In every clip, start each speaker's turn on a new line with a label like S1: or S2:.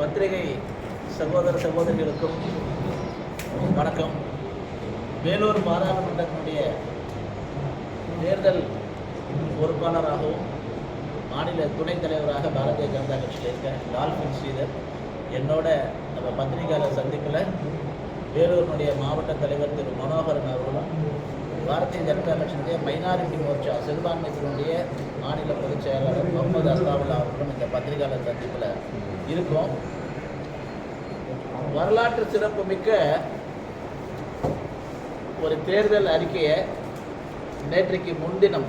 S1: பத்திரிகை சகோதர சகோதரிகளுக்கும் வணக்கம். வேலூர் பாராளுமன்றத்தினுடைய தேர்தல் பொறுப்பாளராகவும் மாநில துணைத் தலைவராக பாரதிய ஜனதா கட்சியில் இருக்க டால்பின் ஸ்ரீதர். என்னோட நம்ம பத்திரிகையாளர் சந்திப்பில் வேலூரினுடைய மாவட்ட தலைவர் திரு மனோகரன் அவர்களும் பாரதிய ஜனதா கட்சியினுடைய மைனாரிட்டி மோர்ச்சா சிறுபான்மையினுடைய மாநில பொதுச் செயலாளர் முகமது அஸ்தாவுல்லா அவர்களும் இந்த பத்திரிகையாளர் சந்திப்பில் இருக்கும். வரலாற்று சிறப்புமிக்க ஒரு தேர்தல் அறிக்கையை நேற்றைக்கு முன்தினம்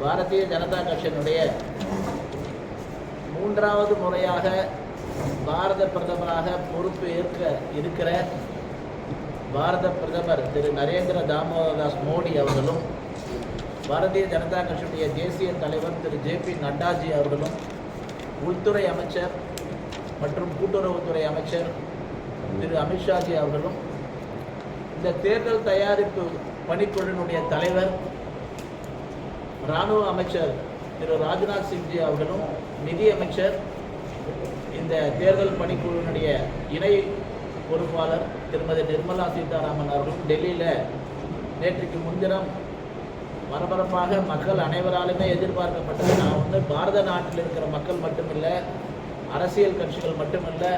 S1: பாரதிய ஜனதா கட்சியினுடைய மூன்றாவது முறையாக பாரத பிரதமராக பொறுப்பு ஏற்க இருக்கிற பாரத பிரதமர் திரு நரேந்திர தாமோதரதாஸ் மோடி அவர்களும் பாரதிய ஜனதா கட்சியுடைய தேசிய தலைவர் திரு ஜே பி நட்டாஜி அவர்களும் உள்துறை அமைச்சர் மற்றும் கூட்டுறவுத்துறை அமைச்சர் திரு அமித்ஷாஜி அவர்களும் இந்த தேர்தல் தயாரிப்பு பணிக்குழுவினுடைய தலைவர் இராணுவ அமைச்சர் திரு ராஜ்நாத் சிங்ஜி அவர்களும் நிதி அமைச்சர் இந்த தேர்தல் பணிக்குழுவினுடைய இணை பொறுப்பாளர் திருமதி நிர்மலா சீதாராமன் அவர்களும் டெல்லியில் நேற்றுக்கு முன்தினம் பரபரப்பாக மக்கள் அனைவராலுமே எதிர்பார்க்கப்பட்டது. நான் வந்து பாரத நாட்டில் இருக்கிற மக்கள் மட்டுமில்லை அரசியல் கட்சிகள் மட்டுமில்லை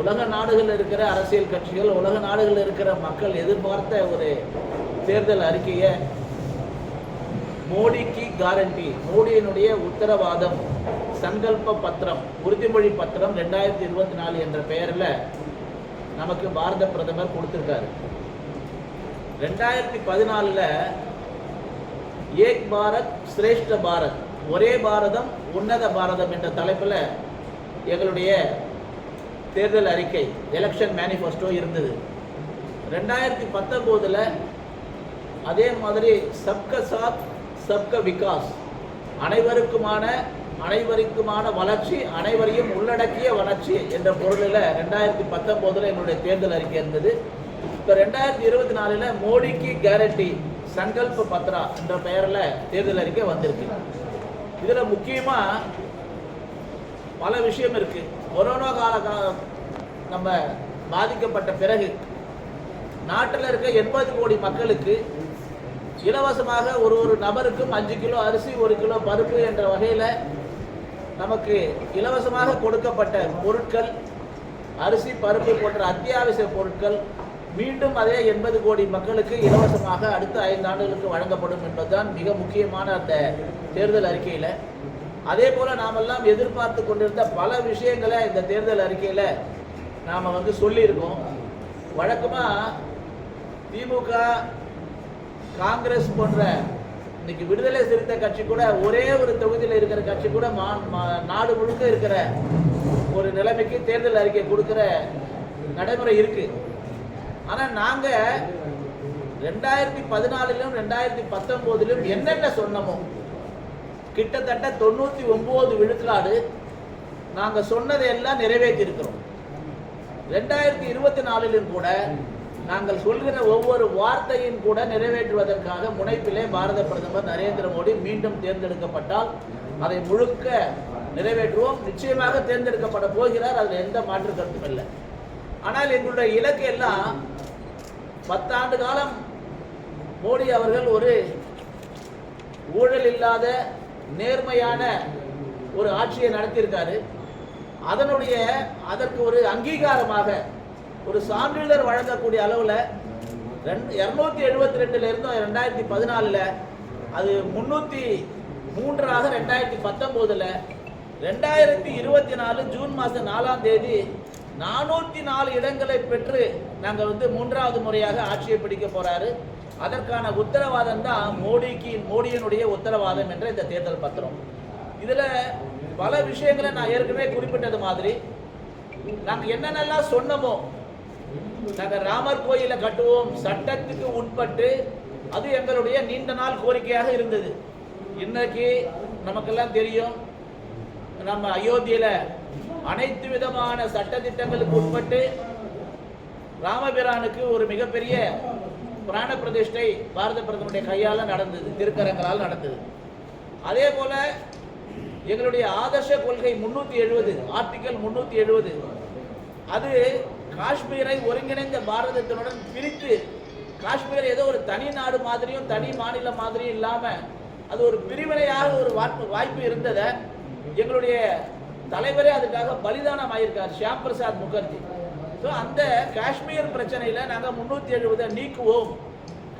S1: உலக நாடுகளில் இருக்கிற அரசியல் கட்சிகள் உலக நாடுகளில் இருக்கிற மக்கள் எதிர்பார்த்த ஒரு தேர்தல் அறிக்கையை மோடிக்கு கேரண்டி மோடியினுடைய உத்தரவாதம் சங்கல்ப பத்திரம் உறுதிமொழி பத்திரம் ரெண்டாயிரத்தி இருபத்தி நாலு என்ற பெயரில் நமக்கு பாரத பிரதமர் கொடுத்துருக்காரு. ரெண்டாயிரத்தி பதினாலில் ஏக் பாரத் சிரேஷ்ட பாரத் ஒரே பாரதம் உன்னத பாரதம் என்ற தலைப்பில் எங்களுடைய தேர்தல் அறிக்கை எலெக்ஷன் மேனிஃபெஸ்டோ இருந்தது. ரெண்டாயிரத்தி பத்தொம்போதில் அதே மாதிரி சப்க சாத் சப்க விகாஸ் அனைவருக்குமான அனைவருக்குமான வளர்ச்சி அனைவரையும் உள்ளடக்கிய வளர்ச்சி என்ற பொருளில் ரெண்டாயிரத்தி பத்தொம்போதில் என்னுடைய தேர்தல் அறிக்கை இருந்தது. இப்போ ரெண்டாயிரத்தி இருபத்தி நாலில் மோடிக்கு கேரண்டி சங்கல்ப பத்ரா என்ற பெயரில் தேர்தல் அறிக்கை வந்திருக்கு. இதில் முக்கியமாக பல விஷயம் இருக்குது கொரோனா கால காலம் நம்ம பாதிக்கப்பட்ட பிறகு நாட்டில் இருக்க எண்பது கோடி மக்களுக்கு இலவசமாக ஒரு ஒரு நபருக்கும் அஞ்சு கிலோ அரிசி ஒரு கிலோ பருப்பு என்ற வகையில் நமக்கு இலவசமாக கொடுக்கப்பட்ட பொருட்கள் அரிசி பருப்பு போன்ற அத்தியாவசிய பொருட்கள் மீண்டும் அதே எண்பது கோடி மக்களுக்கு இலவசமாக அடுத்த ஐந்து ஆண்டுகளுக்கு வழங்கப்படும் என்பதுதான் மிக முக்கியமான அந்த தேர்தல் அறிக்கையில். அதே போல நாமெல்லாம் எதிர்பார்த்து கொண்டிருந்த பல விஷயங்களை இந்த தேர்தல் அறிக்கையில் நாம் வந்து சொல்லியிருக்கோம். வழக்கமாக திமுக காங்கிரஸ் போன்ற இன்னைக்கு விடுதலை சிறுத்தை கட்சி கூட ஒரே ஒரு தொகுதியில் இருக்கிற கட்சி கூட மா- மா- நாடு முழுக்க இருக்கிற ஒரு நிலைமைக்கு தேர்தல் அறிக்கை கொடுக்குற நடைமுறை இருக்கு. ஆனால் நாங்கள் ரெண்டாயிரத்தி பதினாலிலும் ரெண்டாயிரத்தி பத்தொம்போதிலும் என்னென்ன சொன்னமோ கிட்டத்தட்ட தொண்ணூற்றி ஒம்பது விழுக்காடு நாங்கள் சொன்னதை எல்லாம் நிறைவேற்றியிருக்கிறோம். ரெண்டாயிரத்தி இருபத்தி நாலிலும் கூட நாங்கள் சொல்கிற ஒவ்வொரு வார்த்தையும் கூட நிறைவேற்றுவதற்காக முனைப்பிலே பாரத பிரதமர் நரேந்திர மோடி மீண்டும் தேர்ந்தெடுக்கப்பட்டால் அதை முழுக்க நிறைவேற்றுவோம். நிச்சயமாக தேர்ந்தெடுக்கப்பட போகிறார். அதில் எந்த மாற்று கருத்தும் இல்லை. ஆனால் எங்களுடைய இலக்கு எல்லாம் பத்தாண்டு காலம் மோடி அவர்கள் ஒரு ஊழல் இல்லாத நேர்மையான ஒரு ஆட்சியை நடத்தியிருக்காரு. அதனுடைய அதற்கு ஒரு அங்கீகாரமாக ஒரு சான்றிதழ் வழங்கக்கூடிய அளவில் ரெண்டு இரநூத்தி எழுபத்தி ரெண்டுலேருந்தும் ரெண்டாயிரத்தி பதினாலில். அது முந்நூற்றி மூன்றாக ரெண்டாயிரத்தி பத்தொம்போதில். ரெண்டாயிரத்தி இருபத்தி நாலு ஜூன் மாதம் நாலாம் தேதி நானூற்றி நாலு இடங்களை பெற்று நாங்கள் வந்து மூன்றாவது முறையாக ஆட்சியை பிடிக்க போகிறாரு அதற்கான உத்தரவாதம் தான் மோடிக்கு மோடியினுடைய உத்தரவாதம் என்ற இந்த தேர்தல் பத்திரம். இதில் பல விஷயங்களை நான் ஏற்கனவே குறிப்பிட்டது மாதிரி. நாங்கள் என்னென்னலாம் சொன்னோமோ நாங்கள் ராமர் கோயிலை கட்டுவோம். சட்டத்துக்கு உட்பட்டு அது எங்களுடைய நீண்ட நாள் கோரிக்கையாக இருந்தது. இன்னைக்கு நமக்கெல்லாம் தெரியும் நம்ம அயோத்தியில் அனைத்து விதமான சட்ட திட்டங்களுக்கு உட்பட்டு ராமபிரானுக்கு ஒரு மிகப்பெரிய பிராண பிரதிஷ்டை பாரத பிரதமருடைய கையால் நடந்தது திருக்கரங்களால் நடந்தது. அதே போல எங்களுடைய ஆதர்ஷ கொள்கை முன்னூற்றி எழுபது ஆர்டிக்கல் முன்னூற்றி எழுபது அது காஷ்மீரை ஒருங்கிணைந்த பாரதத்தினுடன் பிரித்து காஷ்மீர் ஏதோ ஒரு தனி நாடு மாதிரியும் தனி மாநிலம் மாதிரியும் இல்லாமல் அது ஒரு பிரிவினையாக ஒரு வாய்ப்பு வாய்ப்பு இருந்ததை எங்களுடைய தலைவரே அதுக்காக பலிதானம் ஆயிருக்கார் ஷியாம் பிரசாத் முகர்ஜி. ஸோ அந்த காஷ்மீர் பிரச்சனையில் நாங்கள் முந்நூற்றி எழுபதை நீக்குவோம்.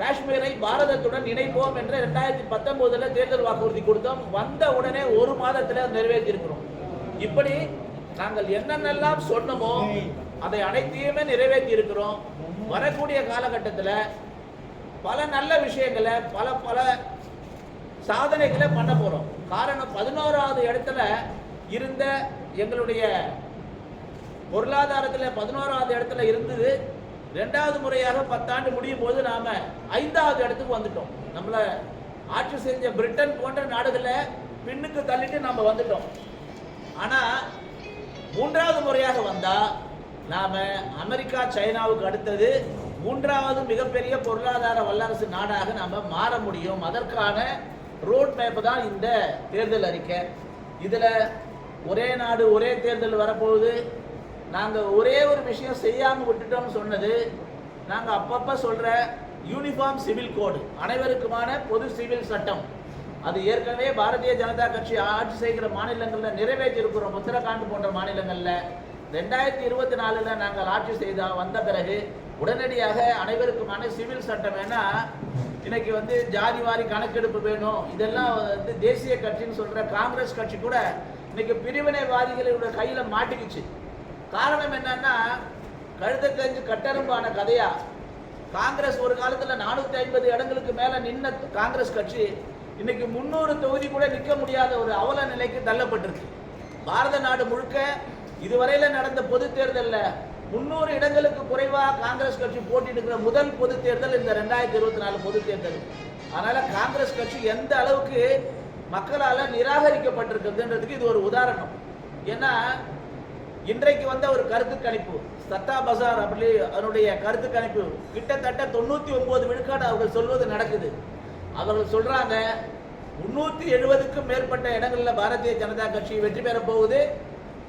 S1: காஷ்மீரை பாரதத்துடன் இணைப்போம் என்று ரெண்டாயிரத்தி பத்தொம்போதில் தேர்தல் வாக்குறுதி கொடுத்தோம். வந்த உடனே ஒரு மாதத்தில் நிறைவேற்றி இருக்கிறோம் இப்படி நாங்கள் என்னென்னலாம் சொன்னோமோ அதை அனைத்தையுமே நிறைவேற்றி இருக்கிறோம் வரக்கூடிய காலகட்டத்தில் பல நல்ல விஷயங்களை பல பல சாதனைகளை பண்ண போகிறோம் காரணம் பதினோராவது இடத்துல இருந்த எங்களுடைய பொருளாதாரத்தில் பதினோராவது இடத்துல இருந்தது. ரெண்டாவது முறையாக பத்தாண்டு முடியும் போது நாம் ஐந்தாவது இடத்துக்கு வந்துட்டோம். நம்மளை ஆட்சி செஞ்ச பிரிட்டன் போன்ற நாடுகளை பின்னுக்கு தள்ளிட்டு நம்ம வந்துட்டோம். ஆனால் மூன்றாவது முறையாக வந்தால் நாம அமெரிக்கா சைனாவுக்கு அடுத்தது மூன்றாவது மிகப்பெரிய பொருளாதார வல்லரசு நாடாக நாம் மாற முடியும். அதற்கான ரோட் மேப் தான் இந்த தேர்தல் அறிக்கை. இதில் ஒரே நாடு ஒரே தேர்தல் வரப்போகுது. நாங்கள் ஒரே ஒரு விஷயம் செய்யாமல் விட்டுட்டோம்னு சொன்னது நாங்கள் அப்பப்போ சொல்கிற யூனிஃபார்ம் சிவில் கோடு அனைவருக்குமான பொது சிவில் சட்டம். அது ஏற்கனவே பாரதிய ஜனதா கட்சி ஆட்சி செய்கிற மாநிலங்களில் நிறைவேற்றி இருக்கிறோம் உத்தரகாண்ட் போன்ற மாநிலங்களில். ரெண்டாயிரத்தி இருபத்தி நாலில் நாங்கள் ஆட்சி செய்த வந்த பிறகு உடனடியாக அனைவருக்குமான சிவில் சட்டம் ஏன்னா இன்னைக்கு வந்து ஜாதி வாரி கணக்கெடுப்பு வேணும். இதெல்லாம் வந்து தேசிய கட்சின்னு சொல்கிற காங்கிரஸ் கட்சி கூட இன்னைக்கு பிரிவினைவாதிகளோட கையில் மாட்டிக்கிச்சு. காரணம் என்னன்னா கழுத தெரிஞ்சு கட்டெரும்பான கதையா? காங்கிரஸ் ஒரு காலத்தில் நானூற்றி ஐம்பது இடங்களுக்கு மேலே நின்ன காங்கிரஸ் கட்சி இன்னைக்கு முன்னூறு தொகுதி கூட நிற்க முடியாத ஒரு அவல நிலைக்கு தள்ளப்பட்டிருக்கு. பாரத நாடு முழுக்க இதுவரையில் நடந்த பொது தேர்தலில் முன்னூறு இடங்களுக்கு குறைவாக காங்கிரஸ் கட்சி போட்டிட்டு முதல் பொது தேர்தல் இந்த ரெண்டாயிரத்தி இருபத்தி நாலு பொது தேர்தல். அதனால காங்கிரஸ் கட்சி எந்த அளவுக்கு மக்களால் நிராகரிக்கப்பட்டிருக்குதுன்றதுக்கு இது ஒரு உதாரணம். ஏன்னா இன்றைக்கு வந்த ஒரு கருத்து கணிப்பு சத்தா பசார் அப்படி அதனுடைய கருத்து கணிப்பு கிட்டத்தட்ட தொண்ணூத்தி ஒன்பது விழுக்காடு அவர்கள் சொல்வது நடக்குது. அவர்கள் சொல்றாங்க முன்னூத்தி எழுபதுக்கும் மேற்பட்ட இடங்களில் பாரதிய ஜனதா கட்சி வெற்றி பெற போகுது.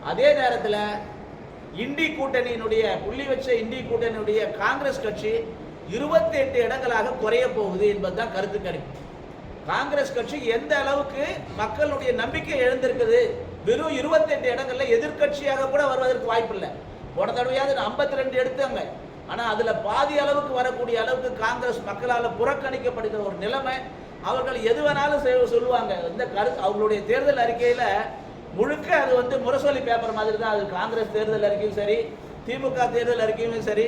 S1: அதே நேரத்தில் இண்டி கூட்டணியினுடைய புள்ளி வச்ச இண்டி கூட்டணியுடைய காங்கிரஸ் கட்சி இருபத்தி எட்டு இடங்களாக குறைய போகுது என்பதுதான் கருத்து கணிப்பு. காங்கிரஸ் கட்சி எந்த அளவுக்கு மக்களுடைய நம்பிக்கை எழுந்திருக்குது வெறும் 28 இடங்கள்ல எதிர்க்கட்சியாக கூட வருவதற்கு வாய்ப்பு இல்லை. போன தடவையாவது 52 ரெண்டு எடுத்தாங்க. ஆனா அதுல பாதி அளவுக்கு வரக்கூடிய அளவுக்கு காங்கிரஸ் மக்களால் புறக்கணிக்கப்படுகிற ஒரு நிலைமை அவர்கள் எது வேணாலும் சொல்லுவாங்க. இந்த கருத்து அவர்களுடைய தேர்தல் அறிக்கையில் முழுக்க அது வந்து முரசொலி பேப்பர் மாதிரி தான். அது காங்கிரஸ் தேர்தல் அறிக்கையும் சரி திமுக தேர்தல் அறிக்கையும் சரி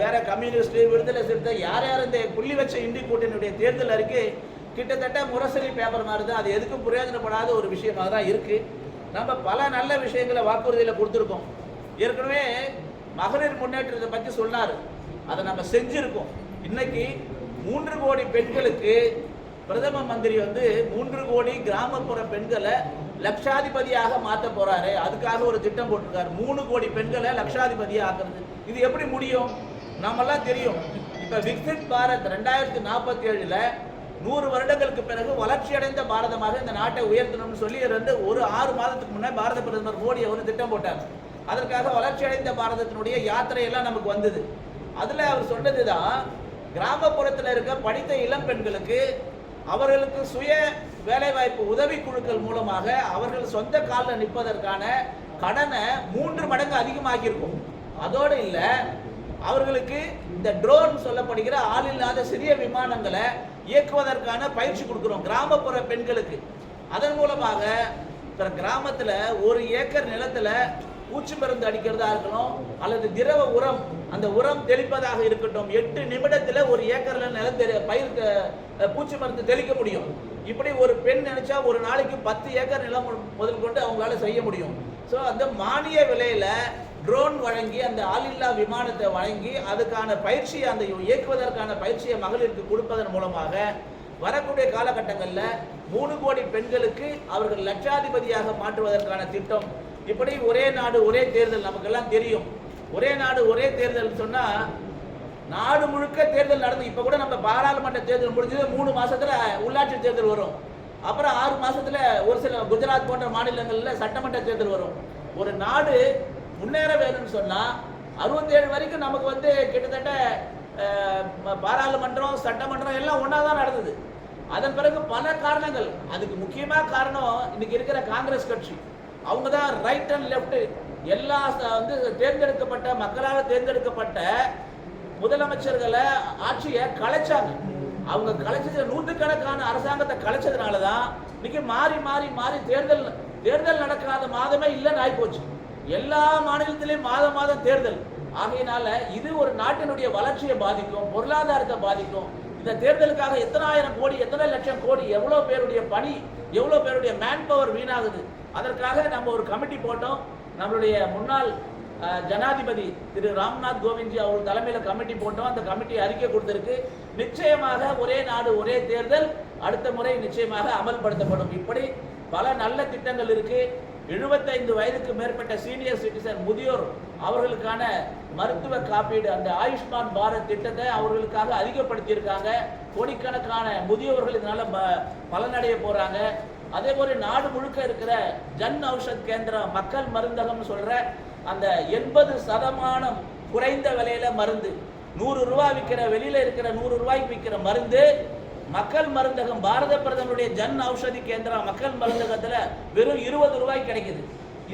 S1: வேற கம்யூனிஸ்ட் விடுதலை சிறுத்தை யார் யார் இந்த புள்ளி வச்ச இந்தி கூட்டணியுடைய தேர்தல் அறிக்கை கிட்டத்தட்ட முரசொலி பேப்பர் மாதிரி தான். அது எதுக்கும் பிரயோஜனப்படாத ஒரு விஷயமாக தான் இருக்குது நம்ம பல நல்ல விஷயங்களை வாக்குறுதியில் கொடுத்துருக்கோம். ஏற்கனவே மகளிர் முன்னேற்றத்தை பற்றி சொன்னார். அதை நம்ம செஞ்சுருக்கோம். இன்னைக்கு மூன்று கோடி பெண்களுக்கு பிரதம மந்திரி வந்து மூன்று கோடி கிராமப்புற பெண்களை லட்சாதிபதியாக மாற்ற போறாரு. அதுக்காக ஒரு திட்டம் போட்டிருக்காரு. மூணு கோடி பெண்களை லட்சாதிபதியா ஆக்குறது. இது எப்படி முடியும்? நாமெல்லாம் தெரியும். இப்போ விக்சித் பாரத் ரெண்டாயிரத்தி நாற்பத்தி ஏழில் நூறு வருடங்களுக்கு பிறகு வளர்ச்சியடைந்த பாரதமாக இந்த நாட்டை உயர்த்தணும்னு சொல்லி ரெண்டு ஒரு ஆறு மாதத்துக்கு முன்னே பாரத பிரதமர் மோடி அவர் திட்டம் போட்டார். அதற்காக வளர்ச்சியடைந்த பாரதத்தினுடைய யாத்திரையெல்லாம் நமக்கு வந்தது. அதில் அவர் சொன்னது தான் கிராமப்புறத்தில் இருக்க படித்த இளம் பெண்களுக்கு அவர்களுக்கு சுய வேலைவாய்ப்பு உதவி குழுக்கள் மூலமாக அவர்கள் சொந்த காலில் நிற்பதற்கான கடனை மூன்று மடங்கு அதிகமாகியிருக்கும் அதோடு இல்லை அவர்களுக்கு இந்த ட்ரோன் சொல்லப்படுகிற ஆள் இல்லாத சிறிய விமானங்களை இயக்குவதற்கான பயிற்சி கொடுக்குறோம். கிராமப்புற பெண்களுக்கு. அதன் மூலமாக இப்போ கிராமத்தில் ஒரு ஏக்கர் நிலத்தில் பூச்சி மருந்து அடிக்கிறதா இருக்கணும் அல்லது திரவ உரம் அந்த உரம் தெளிப்பதாக இருக்கட்டும். எட்டு நிமிடத்தில் ஒரு ஏக்கரில் நிலம் தெரிய பயிர் பூச்சி மருந்து தெளிக்க முடியும். இப்படி ஒரு பெண் நினைச்சா ஒரு நாளைக்கு பத்து ஏக்கர் நிலம் முதல் கொண்டு அவங்களால செய்ய முடியும். ஸோ அந்த மானிய விலையில ட்ரோன் வழங்கி அந்த ஆளில்லா விமானத்தை வழங்கி அதுக்கான பயிற்சியை அந்த இயக்குவதற்கான பயிற்சியை மகளிருக்கு கொடுப்பதன் மூலமாக வரக்கூடிய காலகட்டங்களில் மூணு கோடி பெண்களுக்கு அவர்கள் லட்சாதிபதியாக மாற்றுவதற்கான திட்டம். இப்படி ஒரே நாடு ஒரே தேர்தல் நமக்கெல்லாம் தெரியும். ஒரே நாடு ஒரே தேர்தல் சொன்னால் நாடு முழுக்க தேர்தல் நடந்து. இப்போ கூட நம்ம பாராளுமன்ற தேர்தல் முடிஞ்சது மூணு மாசத்துல உள்ளாட்சி தேர்தல் வரும். அப்புறம் ஆறு மாசத்துல ஒரு சில குஜராத் போன்ற மாநிலங்களில் சட்டமன்ற தேர்தல் வரும். ஒரு நாடு முன்னேற வேணும்னு சொன்னா அறுபத்தேழு வரைக்கும் நமக்கு வந்து கிட்டத்தட்ட பாராளுமன்றம் சட்டமன்றம் எல்லாம் ஒன்றா தான் நடந்தது. அதன் பிறகு பல காரணங்கள். அதுக்கு முக்கியமாக காரணம் இன்னைக்கு இருக்கிற காங்கிரஸ் கட்சி. அவங்க தான் ரைட் அண்ட் லெஃப்ட் எல்லா வந்து தேர்ந்தெடுக்கப்பட்ட மக்களால் தேர்ந்தெடுக்கப்பட்ட முதலமைச்சர்களை ஆட்சியை கலைச்சாங்க. அவங்க கலைச்சது நூற்றுக்கணக்கான அரசாங்கத்தை கலைச்சதுனால தான் இன்னைக்கு மாறி மாறி மாறி தேர்தல் தேர்தல் நடக்காத மாதமே இல்லைன்னு ஆயிப்போச்சு. எல்லா மாநிலத்திலையும் மாதம் மாதம் தேர்தல். ஆகையினால இது ஒரு நாட்டினுடைய வளர்ச்சியை பாதிக்கும் பொருளாதாரத்தை பாதிக்கும். இந்த தேர்தலுக்காக எத்தனை ஆயிரம் கோடி எத்தனை லட்சம் கோடி எவ்வளோ பேருடைய பணி எவ்வளோ பேருடைய மேன் பவர் வீணாகுது. அதற்காக நம்ம ஒரு கமிட்டி போட்டோம். நம்மளுடைய முன்னாள் ஜனாதிபதி திரு ராம்நாத் கோவிந்த்ஜி அவர் தலைமையில் கமிட்டி போட்டோம். அந்த கமிட்டி அறிக்கை கொடுத்திருக்கு. நிச்சயமாக ஒரே நாடு ஒரே தேர்தல். அடுத்த முறை நிச்சயமாக அமல்படுத்தப்படும். இப்படி பல நல்ல திட்டங்கள் இருக்கு. 75 வயதுக்கு மேற்பட்ட சீனியர் சிட்டிசன் முதியோர் அவர்களுக்கான மருத்துவ காப்பீடு அந்த ஆயுஷ்மான் பாரத் திட்டத்தை அவர்களுக்காக அதிகப்படுத்தியிருக்காங்க. கோடிக்கணக்கான முதியோர்கள் இதனால ப- பலனடைய போறாங்க. அதே போல நாடு முழுக்க இருக்கிற ஜன் ஔஷத் கேந்திரம் மக்கள் மருந்தகம்னு சொல்ற அந்த எண்பது சதமானம் குறைந்த விலையில மருந்து. நூறு ரூபாய் விற்கிற வெளியில இருக்கிற நூறு ரூபாய்க்கு விற்கிற மருந்து மக்கள் மருந்தகம் பாரத பிரதமருடைய ஜன் ஔஷதி கேந்திரா மக்கள் மருந்தகத்துல வெறும் இருபது ரூபாய் கிடைக்குது.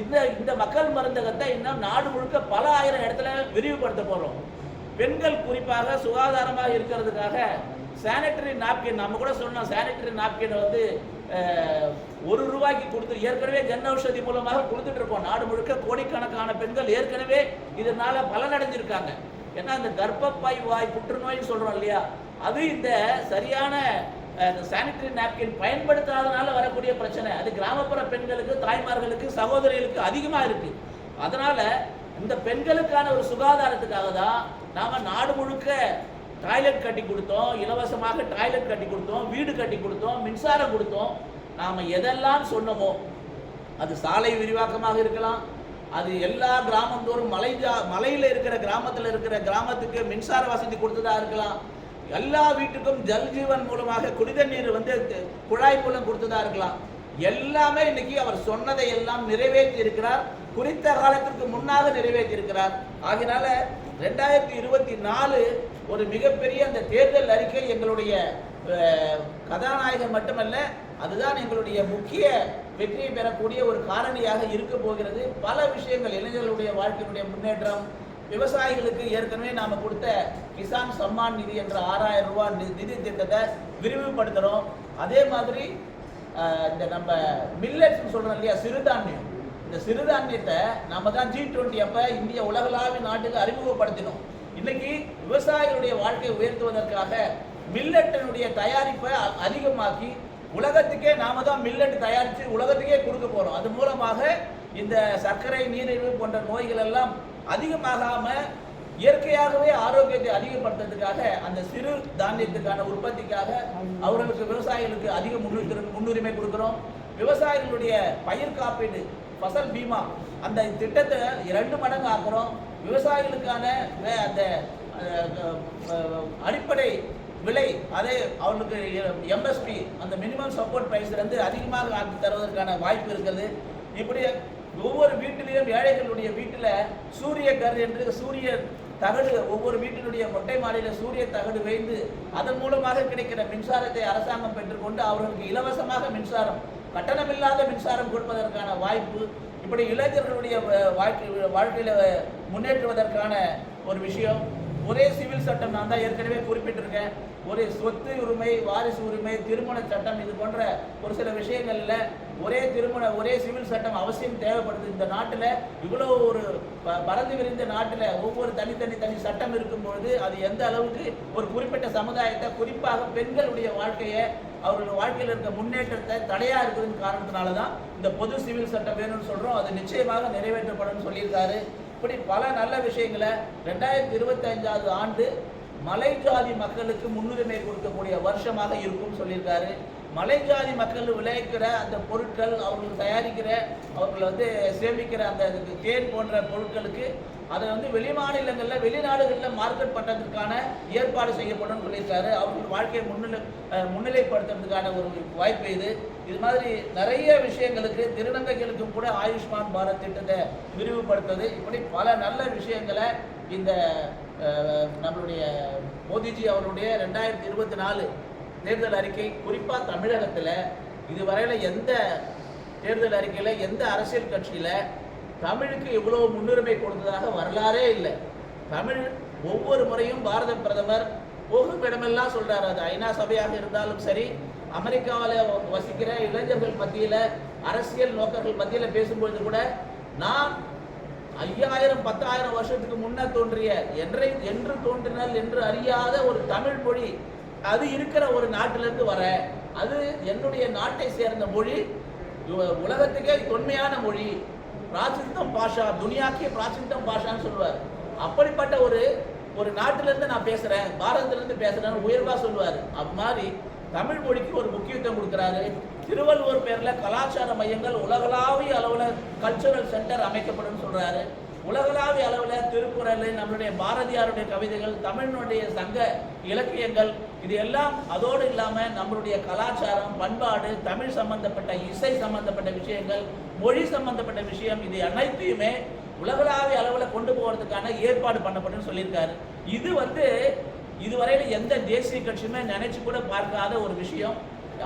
S1: இந்த இந்த மக்கள் மருந்தகத்தை இன்னும் நாடு முழுக்க பல ஆயிரம் இடத்துல விரிவுபடுத்த போறோம். பெண்கள் குறிப்பாக சுகாதாரமாக இருக்கிறதுக்காக சானிட்டரி நாப்கின் நம்ம கூட சொன்னோம் சானிட்டரி நாப்கின் வந்து ஒரு ரூபாய்க்கு கொடுத்து ஏற்கனவே ஜன் ஔஷதி மூலமாக கொடுத்துட்டு இருக்கோம். நாடு முழுக்க கோடிக்கணக்கான பெண்கள் ஏற்கனவே இதனால பலனடைஞ்சிருக்காங்க. ஏன்னா இந்த கர்ப்பப்பை வாய் புற்றுநோய்னு சொல்றோம் இல்லையா? அது இந்த சரியான சானிட்டரி நாப்கின் பயன்படுத்தாதனால வரக்கூடிய பிரச்சனை. அது கிராமப்புற பெண்களுக்கு தாய்மார்களுக்கு சகோதரிகளுக்கு அதிகமாக இருக்கு. அதனால இந்த பெண்களுக்கான ஒரு சுகாதாரத்துக்காக தான் நாம நாடு முழுக்க டாய்லெட் கட்டி கொடுத்தோம். இலவசமாக டாய்லெட் கட்டி கொடுத்தோம். வீடு கட்டி கொடுத்தோம். மின்சாரம் கொடுத்தோம். நாம் எதெல்லாம் சொன்னோமோ அது சாலை விரிவாக்கமாக இருக்கலாம் அது எல்லா கிராமந்தோறும் மலை மலையில் இருக்கிற கிராமத்தில் இருக்கிற கிராமத்துக்கு மின்சார வசதி கொடுத்ததாக இருக்கலாம் எல்லா வீட்டுக்கும் ஜல் ஜீவன் மூலமாக குடிதண்ணீர் வந்து குழாய் மூலம் கொடுத்ததாக இருக்கலாம். எல்லாமே இன்னைக்கு அவர் சொன்னதை எல்லாம் நிறைவேற்றி இருக்கிறார். குறித்த காலத்திற்கு முன்னாக நிறைவேற்றி இருக்கிறார். ஆகினால ரெண்டாயிரத்தி இருபத்தி நாலு ஒரு மிகப்பெரிய அந்த தேர்தல் அறிக்கை எங்களுடைய கதாநாயகன் மட்டுமல்ல அதுதான் எங்களுடைய முக்கிய வெற்றியை பெறக்கூடிய ஒரு காரணியாக இருக்க போகிறது. பல விஷயங்கள் இளைஞர்களுடைய வாழ்க்கையினுடைய முன்னேற்றம் விவசாயிகளுக்கு ஏற்கனவே நாம் கொடுத்த கிசான் சம்மான் நிதி என்ற ஆறாயிரம் ரூபாய் நி- நிதி திட்டத்தை விரிவுபடுத்துகிறோம் அதே மாதிரி இந்த நம்ம மில்லட்ஸ்னு சொல்கிறோம் இல்லையா சிறுதானியம். இந்த சிறுதானியத்தை நம்ம தான் ஜி டுவெண்ட்டி அப்போ இந்திய உலகளாவிய நாட்டுக்கு அறிமுகப்படுத்தினோம். இன்னைக்கு விவசாயிகளுடைய வாழ்க்கையை உயர்த்துவதற்காக மில்லட்டினுடைய தயாரிப்பை அ- அதிகமாக்கி உலகத்துக்கே நாம தான் மில்லட் தயாரித்து உலகத்துக்கே கொடுக்க போகிறோம் அது மூலமாக இந்த சர்க்கரை நீரிழிவு போன்ற நோய்கள் எல்லாம் அதிகமாகாமல் இயற்கையாகவே ஆரோக்கியத்தை அதிகப்படுத்துறதுக்காக அந்த சிறு தானியத்துக்கான உற்பத்திக்காக அவர்களுக்கு விவசாயிகளுக்கு அதிக முன்னுரிமை முன்னுரிமை விவசாயிகளுடைய பயிர் காப்பீடு ஃபசல் பீமா அந்த திட்டத்தை இரண்டு மடங்கு ஆக்குறோம். விவசாயிகளுக்கான அந்த அடிப்படை விலை அதே அவர்களுக்கு எம்எஸ்பி அந்த மினிமம் சப்போர்ட் பிரைஸ்லேருந்து அதிகமாக ஆக்கி தருவதற்கான வாய்ப்பு இருக்குது இப்படி ஒவ்வொரு வீட்டிலையும் ஏழைகளுடைய வீட்டில் சூரிய கர் என்று சூரிய தகடு ஒவ்வொரு வீட்டினுடைய மொட்டை மாடியில் சூரிய தகடு வைந்து அதன் மூலமாக கிடைக்கிற மின்சாரத்தை அரசாங்கம் பெற்றுக்கொண்டு அவர்களுக்கு இலவசமாக மின்சாரம் கட்டணமில்லாத மின்சாரம் கொடுப்பதற்கான வாய்ப்பு இப்படி இளைஞர்களுடைய வாழ்க்கை வாழ்க்கையில் முன்னேற்றுவதற்கான ஒரு விஷயம். ஒரே சிவில் சட்டம் நான் தான் ஏற்கனவே குறிப்பிட்டிருக்கேன். ஒரு சொத்து உரிமை வாரிசு உரிமை திருமண சட்டம் இது போன்ற ஒரு சில விஷயங்கள்ல ஒரே திருமண ஒரே சிவில் சட்டம் அவசியம் தேவைப்படுது. இந்த நாட்டில் இவ்வளோ ஒரு பறந்து விரிந்த நாட்டில் ஒவ்வொரு தனித்தனி தனி சட்டம் இருக்கும் பொழுது அது எந்த அளவுக்கு ஒரு குறிப்பிட்ட சமுதாயத்தை குறிப்பாக பெண்களுடைய வாழ்க்கையை அவர்கள் வாழ்க்கையில் இருக்க முன்னேற்றத்தை தடையா இருக்குதுன்னு காரணத்தினால தான் இந்த பொது சிவில் சட்டம் வேணும்னு சொல்றோம். அது நிச்சயமாக நிறைவேற்றப்படும் சொல்லியிருக்காரு. இப்படி பல நல்ல விஷயங்களை ரெண்டாயிரத்தி இருபத்தி அஞ்சாவது ஆண்டு மலை ஜாதி மக்களுக்கு முன்னுரிமை கொடுக்கக்கூடிய வருஷமாக இருக்கும்னு சொல்லியிருக்காரு. மலைஜாதி மக்கள் விளைவிக்கிற அந்த பொருட்கள் அவர்கள் தயாரிக்கிற அவர்களை வந்து சேமிக்கிற அந்த தேன் போன்ற பொருட்களுக்கு அதை வந்து வெளிமாநிலங்களில் வெளிநாடுகளில் மார்க்கெட் பண்ணுறதுக்கான ஏற்பாடு செய்யப்படும் சொல்லியிருக்காரு. அவர்கள் வாழ்க்கையை முன்னிலை முன்னிலைப்படுத்துறதுக்கான ஒரு வாய்ப்பு இது. இது மாதிரி நிறைய விஷயங்களுக்கு திருநங்கைகளுக்கும் கூட ஆயுஷ்மான் பாரத் திட்டத்தை விரிவுபடுத்துறது இப்படி பல நல்ல விஷயங்களை இந்த நம்மளுடைய மோதிஜி அவருடைய ரெண்டாயிரத்தி இருபத்தி நாலு தேர்தல் அறிக்கை குறிப்பாக தமிழகத்தில் இதுவரையில் எந்த தேர்தல் அறிக்கையில் எந்த அரசியல் கட்சியில் தமிழுக்கு இவ்வளோ முன்னுரிமை கொடுத்ததாக வரலாறே இல்லை. தமிழ் ஒவ்வொரு முறையும் பாரத பிரதமர் போகும் இடமெல்லாம் சொல்கிறார் அது ஐநா சபையாக இருந்தாலும் சரி அமெரிக்காவில் வசிக்கிற இளைஞர்கள் மத்தியில் அரசியல் நோக்கர்கள் மத்தியில் பேசும்பொழுது கூட நான் ஐயாயிரம் பத்தாயிரம் வருஷத்துக்கு முன்னே தோன்றிய என்றை என்று தோன்றினல் என்று அறியாத ஒரு தமிழ் மொழி அது இருக்கிற ஒரு நாட்டிலிருந்து வர அது என்னுடைய நாட்டை சேர்ந்த மொழி உலகத்துக்கே தொன்மையான மொழி. பிராசித்தம் பாஷா துனியாக்கே பிராசித்தம் பாஷான்னு சொல்லுவார். அப்படிப்பட்ட ஒரு ஒரு நாட்டிலிருந்து நான் பேசுகிறேன் பாரதத்திலிருந்து பேசுகிறேன்னு உயர்வாக சொல்லுவார். அது மாதிரி தமிழ் மொழிக்கு ஒரு முக்கியத்துவம் கொடுக்குறாரு. திருவள்ளுவர் பேரில் கலாச்சார மையங்கள் உலகளாவிய அளவில் கல்ச்சுரல் சென்டர் அமைக்கப்படும் சொல்கிறாரு உலகளாவிய அளவில் திருக்குறள் நம்மளுடைய பாரதியாருடைய கவிதைகள் தமிழினுடைய சங்க இலக்கியங்கள் இது எல்லாம் அதோடு இல்லாமல் நம்மளுடைய கலாச்சாரம் பண்பாடு தமிழ் சம்பந்தப்பட்ட இசை சம்பந்தப்பட்ட விஷயங்கள் மொழி சம்பந்தப்பட்ட விஷயம் இது அனைத்தையுமே உலகளாவிய அளவில் கொண்டு போகிறதுக்கான ஏற்பாடு பண்ணப்படும் சொல்லியிருக்காரு. இது வந்து இதுவரையில் எந்த தேசிய கட்சியுமே நினைச்சு கூட பார்க்காத ஒரு விஷயம்.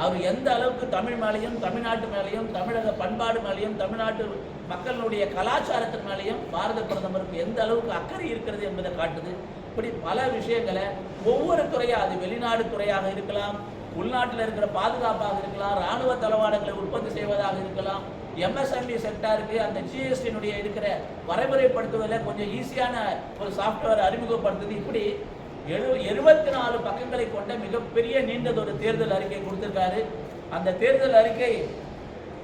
S1: அவர் எந்த அளவுக்கு தமிழ் மேலேயும் தமிழ்நாட்டு மேலேயும் தமிழக பண்பாடு மேலேயும் தமிழ்நாட்டு மக்களுடைய கலாச்சாரத்தின் மேலேயும் பாரத பிரதமருக்கு எந்த அளவுக்கு அக்கறை இருக்கிறது என்பதை காட்டுது. இப்படி பல விஷயங்களை ஒவ்வொரு துறையாக அது வெளிநாடு துறையாக இருக்கலாம் உள்நாட்டில் இருக்கிற பாதுகாப்பாக இருக்கலாம் ராணுவ தளவாடங்களை உற்பத்தி செய்வதாக இருக்கலாம் எம்எஸ்எம்இ செக்டாருக்கு அந்த ஜிஎஸ்டியினுடைய இருக்கிற வரைமுறைப்படுத்துவதில் கொஞ்சம் ஈஸியான ஒரு சாஃப்ட்வேர் அறிமுகப்படுத்துது. இப்படி எழு எழுபத்தி நாலு பக்கங்களை கொண்ட மிகப்பெரிய நீண்டதொரு தேர்தல் அறிக்கை கொடுத்துருக்காரு. அந்த தேர்தல் அறிக்கை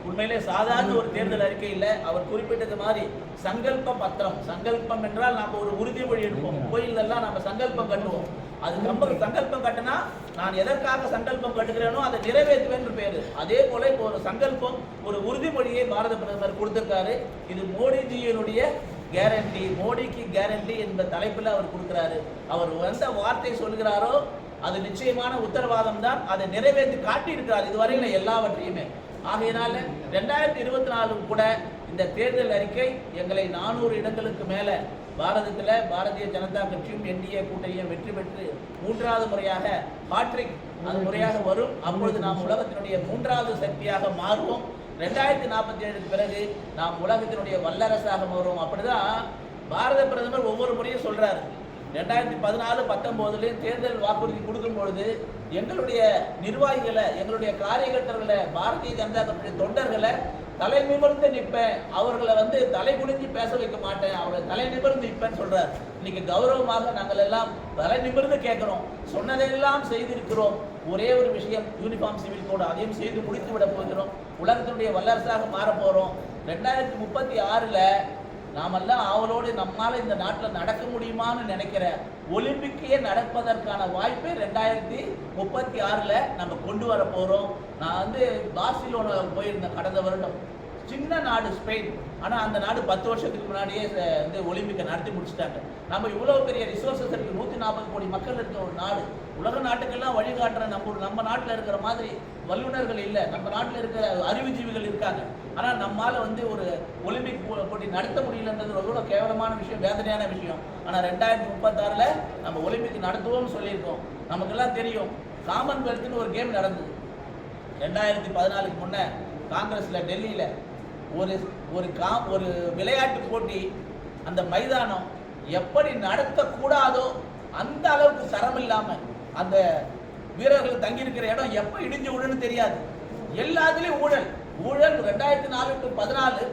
S1: உண்மையிலே சாதாரண ஒரு தேர்தல் அறிக்கை இல்லை அவர் குறிப்பிட்டது மாதிரி சங்கல்ப பத்திரம். சங்கல்பம் என்றால் நாம ஒரு உறுதிமொழி எடுப்போம். கோயிலெல்லாம் நம்ம சங்கல்பம் கட்டுவோம். அது நம்ம சங்கல்பம் கட்டினா நான் எதற்காக சங்கல்பம் கட்டுகிறேனோ அதை நிறைவேற்றுவேன் பேரு. அதே போல இப்போ ஒரு சங்கல்பம் ஒரு உறுதிமொழியை பாரத பிரதமர் கொடுத்திருக்காரு. இது மோடிஜியினுடைய கேரண்டி மோடிக்கு கேரண்டி என்ற தலைப்பில் அவர் கொடுக்கிறாரு. அவர் எந்த வார்த்தை சொல்கிறாரோ அது நிச்சயமான உத்தரவாதம் தான். அதை நிறைவேற்றி காட்டியிருக்கிறார். இதுவரையில எல்லாவற்றையுமே. ஆகையினால ரெண்டாயிரத்தி இருபத்தி நாலும் கூட இந்த தேர்தல் அறிக்கை எங்களை நானூறு இடங்களுக்கு மேல பாரதத்தில் பாரதிய ஜனதா கட்சியும் என்டிஏ கூட்டணியும் வெற்றி பெற்று மூன்றாவது முறையாக ஹாட்ரிக் அது முறையாக வரும். அப்பொழுது நாம் உலகத்தினுடைய மூன்றாவது சக்தியாக மாறுவோம். ரெண்டாயிரத்தி நாற்பத்தி ஏழுக்கு பிறகு நாம் உலகத்தினுடைய வல்லரசாக மாறுவோம். அப்படிதான் பாரத பிரதமர் ஒவ்வொரு முறையும் சொல்றாரு. ரெண்டாயிரத்தி பதினாலு பத்தொன்பதுலேயும் தேர்தல் வாக்குறுதி கொடுக்கும் பொழுது எங்களுடைய நிர்வாகிகளை எங்களுடைய காரியகர்த்தர்களை பாரதிய ஜனதா கட்சி தொண்டர்களை தலை நிமிர்ந்து நிற்பேன். அவர்களை வந்து தலை குனிஞ்சு பேச வைக்க மாட்டேன். அவர்களை தலை நிமிர்ந்து நிற்பேன்னு சொல்றார். இன்னைக்கு கௌரவமாக நாங்கள் எல்லாம் தலை நிமிர்ந்து கேட்கிறோம். சொன்னதெல்லாம் செய்திருக்கிறோம். ஒரே ஒரு விஷயம் யூனிஃபார்ம் சிவில் கோடு அதையும் செய்து முடித்து விட போகிறோம். உலகத்தினுடைய வல்லரசாக மாற போகிறோம் ரெண்டாயிரத்தி முப்பத்தி ஆறில் நாமெல்லாம் ஆவலோடு நம்மால் இந்த நாட்டில் நடக்க முடியுமான்னு நினைக்கிற ஒலிம்பிக்கையே நடப்பதற்கான வாய்ப்பை ரெண்டாயிரத்தி முப்பத்தி ஆறில் நம்ம கொண்டு வர போகிறோம் நான் வந்து பார்சிலோனாவுக்கு போயிருந்தேன் கடந்த வருடம். சின்ன நாடு ஸ்பெயின். ஆனால் அந்த நாடு பத்து வருஷத்துக்கு முன்னாடியே வந்து ஒலிம்பிக்கை நடத்தி முடிச்சிட்டாங்க. நம்ம இவ்வளோ பெரிய ரிசோர்ஸஸ் இருக்குது நூற்றி நாற்பது கோடி மக்கள் இருக்கிற ஒரு நாடு. உலக நாட்டுக்கெல்லாம் வழிகாட்டுற நம்ம நம்ம நாட்டில் இருக்கிற மாதிரி வல்லுநர்கள் இல்லை. நம்ம நாட்டில் இருக்கிற அறிவுஜீவிகள் இருக்காங்க. ஆனால் நம்மால் வந்து ஒரு ஒலிம்பிக் போட்டி நடத்த முடியலன்றது எவ்வளோ கேவலமான விஷயம் வேதனையான விஷயம். ஆனால் ரெண்டாயிரத்தி முப்பத்தாறில் நம்ம ஒலிம்பிக் நடத்துவோம்னு சொல்லியிருக்கோம். நமக்கெல்லாம் தெரியும். காமன்வெல்த்னு ஒரு கேம் நடந்தது. ரெண்டாயிரத்தி பதினாலுக்கு முன்னே காங்கிரஸில் டெல்லியில் ஒரு ஒரு கா ஒரு விளையாட்டு போட்டி அந்த மைதானம் எப்படி நடத்தக்கூடாதோ அந்த அளவுக்கு சரம் இல்லாமல் அந்த வீரர்கள் தங்கியிருக்கிற இடம் எப்போ இடிஞ்சு விடுன்னு தெரியாது. எல்லாத்துலேயும் ஊழல். ஊழல் ரெண்டாயிரத்தி நாலு டு பதினாலு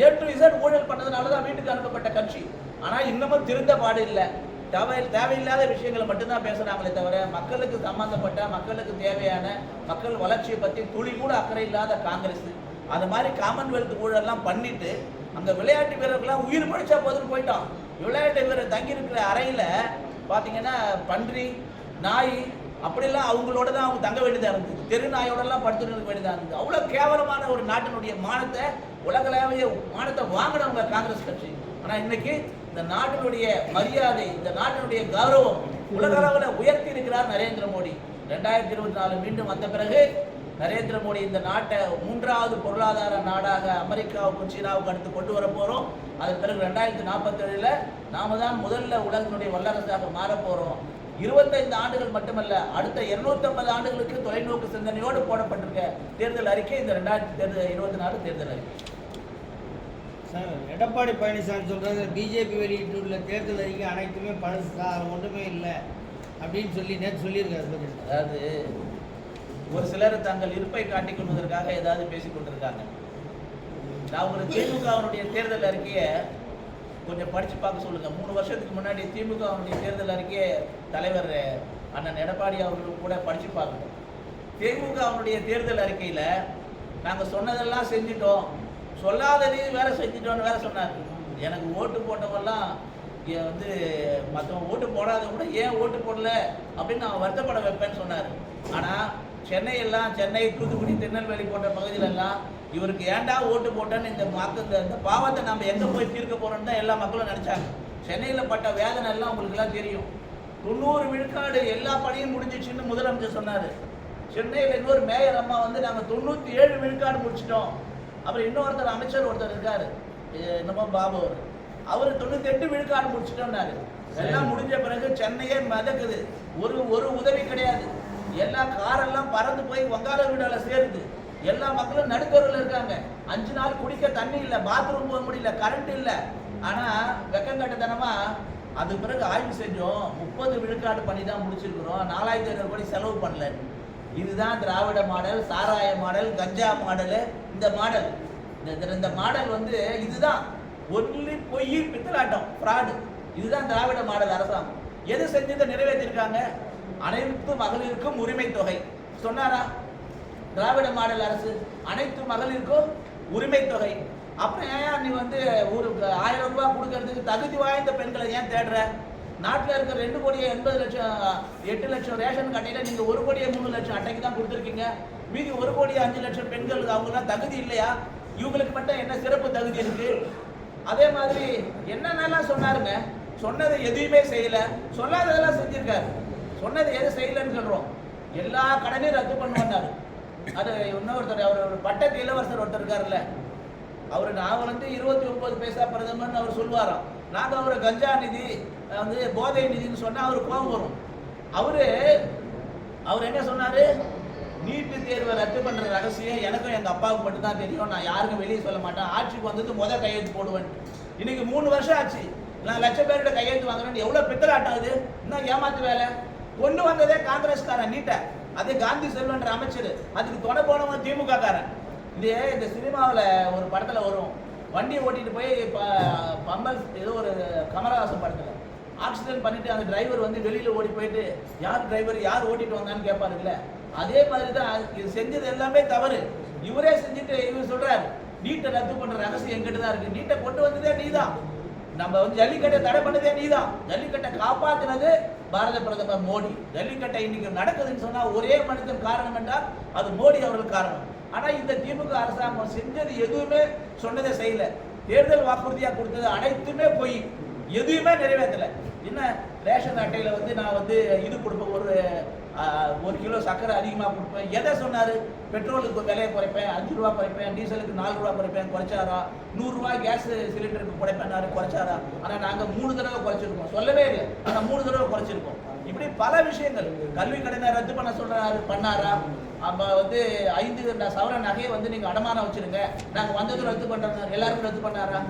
S1: ஏ டு இசட் ஊழல் பண்ணதுனால தான் வீட்டுக்கு அனுப்பப்பட்ட கட்சி. ஆனால் இன்னமும் திருந்த பாடு இல்லை. தேவை தேவையில்லாத விஷயங்களை மட்டும்தான் பேசுகிறாங்களே தவிர மக்களுக்கு சம்மந்தப்பட்ட மக்களுக்கு தேவையான மக்கள் வளர்ச்சியை பற்றி துளி கூட அக்கறை இல்லாத காங்கிரஸ். அது மாதிரி காமன்வெல்த் ஊழல்லாம் பண்ணிட்டு அந்த விளையாட்டு வீரர்கள்லாம் உயிர் பழிச்சா போதுன்னு போயிட்டோம். விளையாட்டு வீரர் தங்கியிருக்கிற அறையில் பார்த்தீங்கன்னா பன்றி நாய் அப்படிலாம் அவங்களோட தான் அவங்க தங்க வேண்டியதாக இருந்தது. தெரு நாயோடலாம் படுத்துட்டு இருக்க வேண்டியதாக இருந்தது. அவ்வளோ கேவலமான ஒரு நாட்டினுடைய மானத்தை உலகளாவிய மானத்தை வாங்கினவங்க காங்கிரஸ் கட்சி. ஆனால் இன்னைக்கு இந்த நாட்டினுடைய மரியாதை இந்த நாட்டினுடைய கௌரவம் உலக அளவில் உயர்த்தி இருக்கிறார் நரேந்திர மோடி. ரெண்டாயிரத்தி இருபத்தி நாலு மீண்டும் வந்த பிறகு நரேந்திர மோடி இந்த நாட்டை மூன்றாவது பொருளாதார நாடாக அமெரிக்காவுக்கும் சீனாவுக்கும் அடுத்து கொண்டு வர போகிறோம் அதன் பிறகு ரெண்டாயிரத்தி நாற்பத்தேழில் நாம தான் முதல்ல உலகத்தினுடைய வல்லரசாக மாற போகிறோம் இருபத்தைந்து ஆண்டுகள் மட்டுமல்ல அடுத்த 250 ஆண்டுகளுக்கு தொலைநோக்கு சிந்தனையோடு போடப்பட்டிருக்க தேர்தல் அறிக்கை இந்த ரெண்டாயிரத்தி தேர்தல் இருபத்தி நாலு தேர்தல் அறிக்கை.
S2: சார் எடப்பாடி பழனிசாமி சொல்றாரு பிஜேபி வெளியிட்டுள்ள தேர்தல் அறிக்கை அனைத்துமே பழசு அது ஒன்றுமே இல்லை அப்படின்னு சொல்லி நேற்று சொல்லியிருக்காரு
S1: அதாவது ஒரு சிலர் தங்கள் இருப்பை காட்டிக் கொள்வதற்காக ஏதாவது பேசிக் கொண்டிருக்காங்க. நான் உங்களுக்கு திமுகவினுடைய தேர்தல் அறிக்கையை கொஞ்சம் படித்து பார்க்க சொல்லுங்கள் மூணு வருஷத்துக்கு முன்னாடி திமுகவினுடைய தேர்தல் அறிக்கை தலைவர் அண்ணன் எடப்பாடி அவர்களும் கூட படித்து பார்க்கணும். திமுகவினுடைய தேர்தல் அறிக்கையில் நாங்கள் சொன்னதெல்லாம் செஞ்சிட்டோம். சொல்லாததையும் வேற செஞ்சிட்டோம்னு வேற சொன்னார். எனக்கு ஓட்டு போட்டவெல்லாம் இங்கே வந்து மற்றவங்க ஓட்டு போடாத கூட ஏன் ஓட்டு போடல அப்படின்னு நான் வருத்தப்பட வைப்பேன்னு சொன்னார். ஆனால் சென்னையெல்லாம் சென்னை தூத்துக்குடி திருநெல்வேலி போன்ற பகுதியிலெல்லாம் இவருக்கு ஏன்டா ஓட்டு போட்டேன்னு இந்த மக்கள் இந்த- பாவத்தை நம்ம எங்கே போய் தீர்க்க போறோம்னு தான் எல்லா மக்களும் நினச்சாங்க. சென்னையில் பட்ட வேதனை எல்லாம் உங்களுக்குலாம் தெரியும். தொண்ணூறு விழுக்காடு எல்லா பணியும் முடிஞ்சிச்சுன்னு முதலமைச்சர் சொன்னார். சென்னையில் இன்னொரு மேயர் அம்மா வந்து நாங்கள் தொண்ணூற்றி ஏழு விழுக்காடு முடிச்சிட்டோம். அப்புறம் இன்னொருத்தர் அமைச்சர் ஒருத்தர் இருக்காரு. என்னமோ பாபு அவர். அவர் எட்டு விழுக்காடு முடிச்சிட்டோம்னாரு. எல்லாம் முடிஞ்ச பிறகு சென்னையே மிதக்குது. ஒரு ஒரு உதவி கிடையாது. எல்லா காரெல்லாம் பறந்து போய் வங்காள வீடால சேருது. எல்லா மக்களும் நடுத்தருவில் இருக்காங்க. அஞ்சு நாள் குடிக்க தண்ணி இல்லை பாத்ரூம் போக முடியல கரண்ட் இல்லை. ஆனால் வெக்கங்கட்டுத்தனமா அது பிறகு ஆய்வு செஞ்சோம். முப்பது விழுக்காடு பண்ணி தான் முடிச்சிருக்கிறோம். நாலாயிரத்தி ஐநூறு கோடி செலவு பண்ணல. இதுதான் திராவிட மாடல் சாராய மாடல் கஞ்சா மாடல் இந்த மாடல். இந்த இந்த- இந்த மாடல் வந்து இதுதான். ஒன்லி பொய் பித்தலாட்டம் ஃப்ராடு இதுதான் திராவிட மாடல் அரசாங்கம். எது செஞ்சதை நிறைவேற்றிருக்காங்க? அனைத்து மகளிருக்கும் உரிமை தொகை. சொன்னாரா? திராவிட மாடல் அரசு அனைத்து மகளிருக்கும் உரிமை தொகை. அப்புறம் ஏன் நீ வந்து ஒரு ஆயிரம் ரூபாய் கொடுக்கறதுக்கு தகுதி வாய்ந்த பெண்களை ஏன் தேடுற? நாட்டில் இருக்க ரெண்டு கோடியே எண்பது லட்சம் எட்டு லட்சம் ரேஷன் கட்டையில் நீங்கள் ஒரு கோடியே மூணு லட்சம் அட்டைக்கு தான் கொடுத்துருக்கீங்க. மீதி ஒரு கோடியை அஞ்சு லட்சம் பெண்களுக்கு அவங்களாம் தகுதி இல்லையா? இவங்களுக்கு மட்டும் என்ன சிறப்பு தகுதி இருக்கு? அதே மாதிரி என்னென்னலாம் சொன்னாருங்க? சொன்னதை எதுவுமே செய்யல. சொல்லாததெல்லாம் செஞ்சுருக்காரு. சொன்னது எது செய்யலன்னு சொல்றோம். எல்லா கடனையும் ரத்து பண்ணுவாரு அது இன்னொருத்தர் அவர் ஒரு பட்டத்து இளவரசர் ஒருத்தர் இருக்காருல்ல. அவர் நான் வந்து இருபத்தி ஒன்பது பைசா பிரதமர்னு அவர் சொல்லுவாராம். நாங்கள் அவர் கஞ்சா நிதி வந்து போதை நிதின்னு சொன்னா அவருக்கு கோபம் வரும். அவரு அவர் என்ன சொன்னாரு? நீட்டு தேர்வை ரத்து பண்ற ரகசியம் எனக்கும் எங்க அப்பாவுக்கு மட்டும் தான் தெரியும். நான் யாருக்கும் வெளியே சொல்ல மாட்டேன். ஆட்சிக்கு வந்தது முத கையெழுத்து போடுவேன். இன்னைக்கு மூணு வருஷம் ஆச்சு. நான் லட்சம் பேரோட கையெழுத்து வாங்குறேன். எவ்வளவு பித்தலாட்டம் இது இன்னும் ஏமாத்து வேலை. கொண்டு வந்ததே காங்கிரஸ்காரன் நீட்ட. அது காந்தி செல்வன்ற அமைச்சர். அதுக்கு துணை போனவன் திமுக காரன் இது இந்த சினிமாவில் ஒரு படத்தில் வரும். வண்டியை ஓட்டிட்டு போய் ப- பம்பல் ஏதோ ஒரு கமலஹாசன் படத்தில். ஆக்சிடென்ட் பண்ணிட்டு அந்த டிரைவர் வந்து வெளியில் ஓடி போயிட்டு யார் டிரைவர் யார் ஓட்டிட்டு வந்தான்னு கேட்பாருல்ல அதே மாதிரி தான் இது செஞ்சது எல்லாமே தவறு. இவரே செஞ்சுட்டு இவர் சொல்றாரு நீட்டை ரத்து பண்ற ரகசியம் எங்கிட்ட தான் இருக்கு? நீட்டை கொண்டு வந்ததே நீதான். நம்ம வந்து ஜல்லிக்கட்டை தடை பண்ணதே நீ தான் ஜல்லிக்கட்டை காப்பாத்தினது பாரத பிரதமர் மோடி ஜல்லிக்கட்டை இன்னைக்கு நடக்குதுன்னு சொன்னால் ஒரே மனிதன் காரணம் என்றால் அது மோடி அவர்கள் காரணம். ஆனா இந்த திமுக அரசாங்கம் செஞ்சது எதுவுமே சொன்னதை செய்யல. தேர்தல் வாக்குறுதியா கொடுத்தது அனைத்துமே போய் எதுவுமே நிறைவேற்றலை. என்ன? ரேஷன் அட்டையில் வந்து நான் வந்து இது கொடுப்பேன். ஒரு ஒரு கிலோ சர்க்கரை அதிகமாக கொடுப்பேன். எதை சொன்னார்? பெட்ரோலுக்கு விலையை குறைப்பேன். அஞ்சு ரூபா குறைப்பேன். டீசலுக்கு நாலு ரூபா குறைப்பேன். குறைச்சாரா? நூறுரூவா கேஸ் சிலிண்டருக்கு குறைப்பேன்னாரு. குறைச்சாரா? ஆனால் நாங்கள் மூணு தடவை குறைச்சிருக்கோம். சொல்லவே இல்லை. ஆனால் மூணு தடவை குறைச்சிருக்கோம். இப்படி பல விஷயங்கள். கல்வி கடனை ரத்து பண்ண சொல்கிறாரு பண்ணாரா? நம்ம வந்து ஐந்து சவர நகையை வந்து நீங்கள் அடமானம் வச்சிருங்க. நாங்கள் வந்ததும் ரத்து பண்ணுறோம் எல்லாருக்கும் ரத்து பண்ணாரா?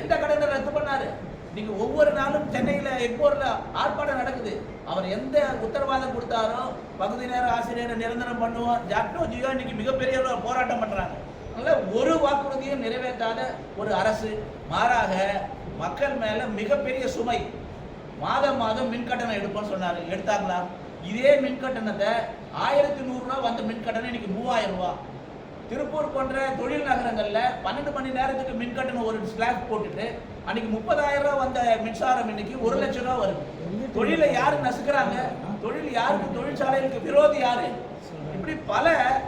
S1: எந்த கடனை ரத்து பண்ணாரு? நீங்க ஒவ்வொரு நாளும் சென்னையில எக்மோர்ல ஆர்ப்பாட்டம் நடக்குது? அவர் எந்த உத்தரவாதம் கொடுத்தாரோ பகுதி நேர ஆசிரியரை நிரந்தரம் பண்ணுவோம் ஜாக்டோ ஜியோ இன்னைக்கு மிகப்பெரிய போராட்டம் பண்றாங்க. அதனால் ஒரு வாக்குறுதியும் நிறைவேற்றாத ஒரு அரசு மாறாக மக்கள் மேல மிகப்பெரிய சுமை. மாதம் மாதம் மின் கட்டணம் எடுப்போம்னு சொன்னார். எடுத்தாங்களா? இதே மின் கட்டணத்தை ஆயிரத்தி நூறுரூவா வந்த மின் கட்டணம் இன்னைக்கு மூவாயிரம் ரூபா. திருப்பூர் போன்ற தொழில் நகரங்களில் பன்னெண்டு மணி நேரத்துக்கு மின்கட்டணம் ஒரு ஸ்லாப் போட்டுட்டு அன்னைக்கு முப்பதாயிரம் ரூபா வந்த மின்சாரம் இன்னைக்கு ஒரு லட்சம் ரூபா வருது. தொழிலை யாரு நசுக்கிறாங்க? தொழில் யாருக்கு? தொழிற்சாலைகளுக்கு விரோதி யாரு? இப்படி பல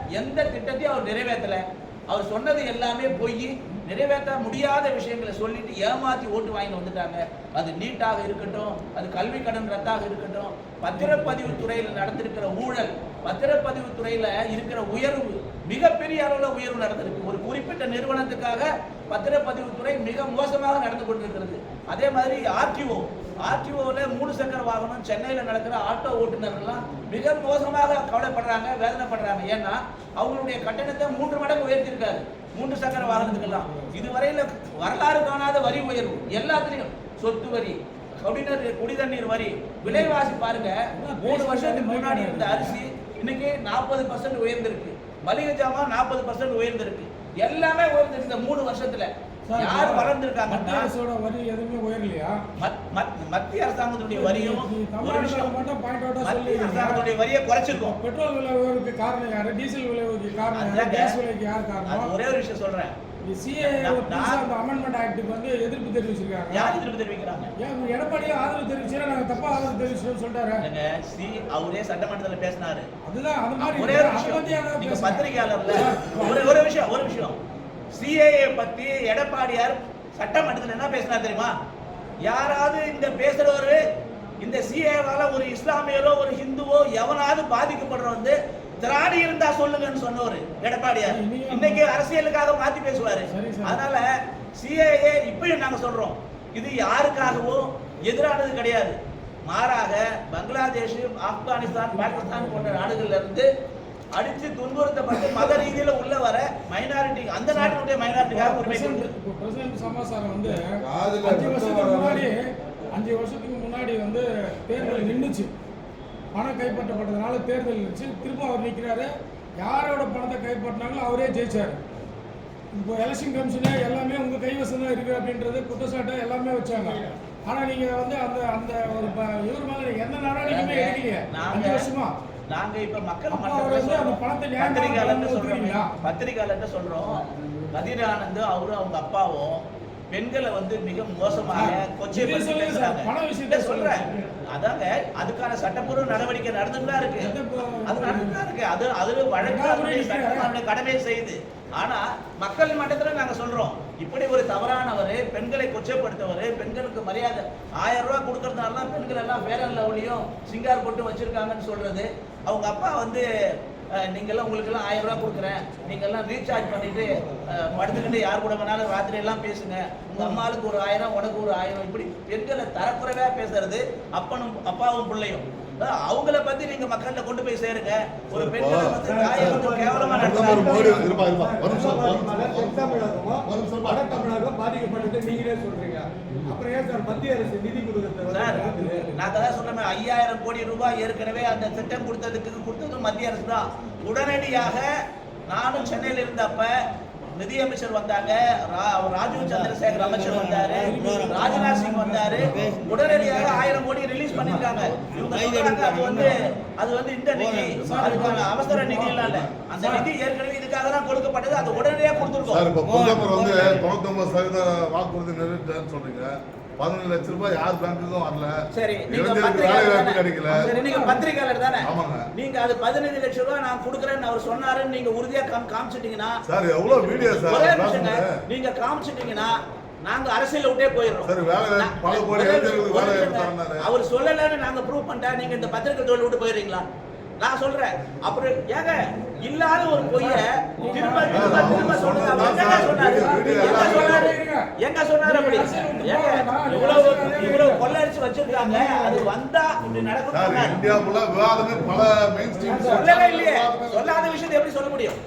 S1: எந்த திட்டத்தையும் அவர் நிறைவேற்றல. அவர் சொன்னது எல்லாமே போய். நிறைவேற்ற முடியாத விஷயங்களை சொல்லிட்டு ஏமாத்தி ஓட்டு வாங்கிட்டு வந்துட்டாங்க. அது நீட்டாக இருக்கட்டும் அது கல்வி கடன் ரத்தாக இருக்கட்டும் பத்திரப்பதிவு துறையில் நடந்திருக்கிற ஊழல் பத்திரப்பதிவு துறையில இருக்கிற உயர்வு மிகப்பெரிய அளவில் உயர்வு நடந்திருக்கு. ஒரு குறிப்பிட்ட நிறுவனத்துக்காக பத்திரப்பதிவுத்துறை மிக மோசமாக நடந்து கொண்டிருக்கிறது. அதே மாதிரி ஆர்டிஓ ஆர்டிஓவில் மூணு சக்கர வாகனம் சென்னையில் நடக்கிற ஆட்டோ ஓட்டுநர்கள்லாம் மிக மோசமாக கவலைப்படுறாங்க வேதனைப்படுறாங்க. ஏன்னா அவங்களுடைய கட்டணத்தை மூன்று மடங்கு உயர்த்தியிருக்காரு. மூன்று சக்கர வாகனத்துக்கெல்லாம். இதுவரையில் வரலாறு காணாத வரி உயர்வு. எல்லாத்துலேயும் சொத்து வரி குடிநீர் குடிதண்ணீர் வரி. விலைவாசி பாருங்க. மூணு வருஷத்துக்கு முன்னாடி இருந்த அரிசி இன்னைக்கு நாற்பது பர்சன்ட் உயர்ந்திருக்கு. மளிகை ஜாமான் நாற்பது பர்சன்ட் உயர்ந்திருக்கு. எல்லாமே உயர்ந்திருக்கு இந்த மூணு வருஷத்துல. யார்
S3: மத்திய
S1: வளர்ந்துருக்காங்கன்னா
S3: அரசோட வரி எதுவுமே உயரலையா?
S1: மத்- மத்- மத்திய அரசாங்கத்துடைய வரியும் ஒரு விஷயம்
S3: மட்டும் பாயிண்ட் அவுட்டா
S1: மத்திய
S3: சொல்லி.
S1: அரசாங்கத்துடைய வரியை குறைச்சிருக்கோம்.
S3: பெட்ரோல் விலை உயர்வுக்கு காரணம் யாரு? டீசல் விலை உயர்வுக்கு காரணம். கேஸ் விலைக்கு யார் காரணம்?
S1: ஒரே ஒரு விஷயம் சொல்றேன்.
S3: அமெண்ட்மெண்ட் ஆக்டுக்கு வந்து எதிர்ப்பு தெரிவிச்சிருக்காங்க.
S1: யார் எதிர்ப்பு தெரிவிக்கிறாங்க?
S3: எடப்பாடியே ஆதரவு தெரிவிச்சா நாங்க தப்பா ஆதரவு தெரிவிச்சோம்னு
S1: இல்லைங்க, சி அவரே சட்டமன்றத்துல பேசினாரு.
S3: அதுதான் அது மாதிரி
S1: ஒரே விஷயம். நீங்க. பத்திரிகையாளர்ல ஒரு ஒரு விஷயம் ஒரு விஷயம். சிஏஏ பத்தி எடப்பாடியார் சட்டமன்றத்தில் என்ன பேசினார் தெரியுமா? யாராவது இந்த பேசுறவரு இந்த சிஏவால ஒரு இஸ்லாமியரோ ஒரு ஹிந்துவோ எவனாவது பாதிக்கப்படுற வந்து திராணி இருந்தா சொல்லுங்கன்னு சொன்னவர் எடப்பாடியார். இன்னைக்கு அரசியலுக்காக மாத்தி பேசுவாரு. அதனால சிஏஏ இப்பயும் நாங்க சொல்றோம். இது யாருக்காகவும் எதிரானது கிடையாது. மாறாக பங்களாதேஷ் ஆப்கானிஸ்தான் பாகிஸ்தான் போன்ற நாடுகள்ல இருந்து அடிச்சு துன்புறுத்தப்பட்டு மத ரீதியில உள்ள வர மைனாரிட்டி அந்த நாட்டினுடைய மைனாரிட்டிக்காக உரிமை
S3: பிரசிடென்ட் வந்து அஞ்சு வருஷத்துக்கு
S4: வர
S3: முன்னாடி அஞ்சு வருஷத்துக்கு முன்னாடி வந்து தேர்தல் நின்றுச்சு பணம் கைப்பற்றப்பட்டதுனால தேர்தல் நின்றுச்சு திரும்ப அவர் நிற்கிறாரு யாரோட பணத்தை கைப்பற்றினாங்களோ அவரே ஜெயிச்சாரு. இப்போ எலெக்ஷன் கமிஷனே எல்லாமே உங்க கைவசம் தான் இருக்கு அப்படின்றது குற்றச்சாட்டை எல்லாமே வச்சாங்க. ஆனா நீங்க வந்து அந்த அந்த ஒரு இவர் மேல எந்த நடவடிக்கையுமே எடுக்கலையே. அஞ்சு வருஷமா.
S1: நாங்க இப்ப மக்கள் பத்திரிகையாளர்கிட்ட சொல்றோம்? பத்திரிகையாளர்கிட்ட சொல்றோம். கதிர் ஆனந்த் அவரும் அவங்க அப்பாவும் பெண்களை வந்து மிக மோசமாக இல்ல, சொல்றேன். அதாங்க அதுக்கான சட்டப்பூர்வ நடவடிக்கை நடந்துட்டு தான் இருக்கு அது நடந்துட்டு தான் இருக்கு. அது அதுல வழக்கு கடமையை செய்யுது. ஆனா மக்கள் மட்டத்துல நாங்க சொல்றோம் இப்படி ஒரு தவறானவர் பெண்களை கொச்சைப்படுத்தவர் பெண்களுக்கு மரியாதை ஆயிரம் ரூபாய் கொடுக்கறதுனால தான் பெண்கள் எல்லாம் ஃபேரன் லவ்லியும் சிங்கார் போட்டு வச்சிருக்காங்கன்னு சொல்றது. அவங்க அப்பா வந்து அஹ், நீங்கெல்லாம் உங்களுக்கு எல்லாம் ஆயிரம் ரூபாய் கொடுக்குறேன். நீங்க எல்லாம் ரீசார்ஜ் பண்ணிட்டு படுத்துக்கிட்டு யார் கூட வேணாலும் ராத்திரி எல்லாம் பேசுங்க. உங்க அம்மாளுக்கு ஒரு ஆயிரம் உனக்கு ஒரு ஆயிரம். இப்படி பெண்களை தரக்குறைவா பேசுறது அப்பனும் அப்பாவும் பிள்ளையும். அவங்கள பத்தி நீங்க மக்கள்கிட்ட கொண்டு போய் சேருங்க. ஒரு பெண்களை வந்து தாயை வந்து கேவலமா நடத்துறாங்க
S4: நிமிஷம்.
S5: தமிழகமும் வட. தமிழகம் பாதிக்கப்பட்டது நீங்களே சொல்றீங்க. அப்புறம் ஏன் சார் மத்திய அரசு நிதி கொடுக்கறது
S1: நான் தான் சொல்றேன் ஐயாயிரம் கோடி ரூபாய் ஏற்கனவே அந்த திட்டம் கொடுத்ததுக்கு கொடுத்ததும் மத்திய அரசு தான். உடனடியாக நானும் சென்னையில் இருந்தப்ப நிதியமைச்சர் வந்தாங்க. ரா- ராஜீவ் சந்திரசேகர் அமைச்சர் வந்தாரு. ராஜ்நாத் சிங் வந்தாரு. உடனடியாக ஆயிரம் கோடி ரிலீஸ் பண்ணிருக்காங்க அது வந்து அது வந்து இந்த நிதி அதுக்கான அவசர நிதி இல்ல. அந்த நிதி ஏற்கனவே இதுக்காக தான் கொடுக்கப்பட்டது. அது உடனடியாக
S4: சார்
S1: கொடுத்துருக்கோம்
S4: இப்ப பிரதமர் வந்து சதவீத வாக்குறுதி நிறைவேற்றேன்னு சொல்றீங்க. பதினேழு லட்சம் ரூபாய் யார் பேங்க்குக்கும் வரல
S1: சரி நீங்க
S4: வேலை வாய்ப்பு? கிடைக்கல
S1: சரி நீங்க பத்திரிகையாளர் தானே
S4: ஆமாங்க.
S1: நீங்க அது பதினஞ்சு லட்சம் ரூபாய் நான் கொடுக்குறேன்னு அவர் சொன்னாருன்னு நீங்க உறுதியா காம் காமிச்சிட்டீங்கன்னா
S4: சார் எவ்வளவு வீடியோ சார்
S1: ஒரே. நீங்க காமிச்சிட்டீங்கன்னா நாங்க அரசியல விட்டே போயிடுறோம்
S4: சரி, வேலை பல கோடி.
S1: அவர் சொல்லலன்னு நாங்க ப்ரூவ் பண்ணிட்டா நீங்க இந்த பத்திரிகை தொழில் விட்டு போயிடுறீங்களா நான் சொல்றேன் அப்புறம் ஏங்க இல்லாத ஒரு பொய்ய திரும்ப திரும்ப திரும்ப சொல்லுங்க அவர் எங்க சொன்னாரு எங்க சொன்னாரு எங்க சொன்னாரு அப்படி ஏங்க இவ்வளவு இவ்வளவு கொள்ளடிச்சு வச்சிருக்காங்க அது வந்தா இப்படி நடக்கும்
S4: இந்தியா விவாதமே பல மெயின் ஸ்ட்ரீம்
S1: சொல்லவே இல்லையே சொல்லாத விஷயத்தை எப்படி சொல்ல முடியும்